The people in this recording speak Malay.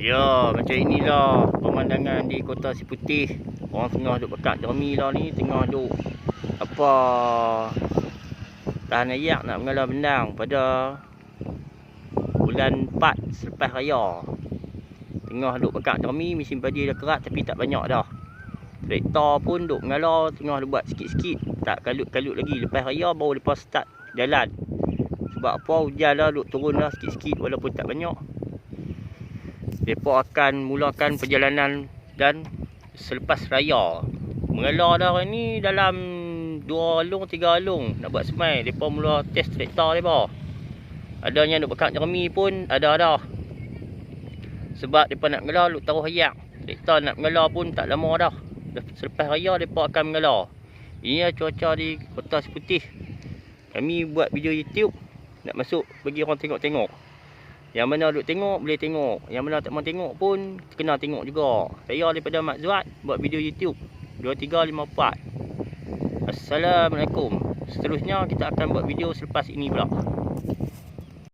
Ya, macam inilah pemandangan di kota Siputih. Orang tengah duk bekat jerami lah ni, tengah duk apa tahan ayak nak mengalah bendang pada bulan 4 selepas raya. Tengah duk bekat jerami, mesin padi dah kerat tapi tak banyak dah. Traktor pun duk mengalah, tengah duk buat sikit-sikit. Tak kalut-kalut lagi. Lepas raya baru lepas start jalan. Sebab apa hujan lah duk turun lah sikit-sikit walaupun tak banyak. Mereka akan mulakan perjalanan dan selepas raya. Mengalah dah hari ni dalam 2 alung, 3 alung nak buat semai. Mereka mula test traktor mereka. Adanya duk bekat jerami pun ada dah. Sebab mereka nak mengalah duk taruh ayak. Traktor nak mengalah pun tak lama dah. Selepas raya mereka akan mengalah. Ini cuaca di kota Seputih. Kami buat video YouTube nak masuk bagi orang tengok-tengok. Yang mana duk tengok boleh tengok. Yang mana tak mau tengok pun kena tengok juga. Saya daripada Mak Zuat buat video YouTube 2354. Assalamualaikum. Seterusnya kita akan buat video selepas ini pula.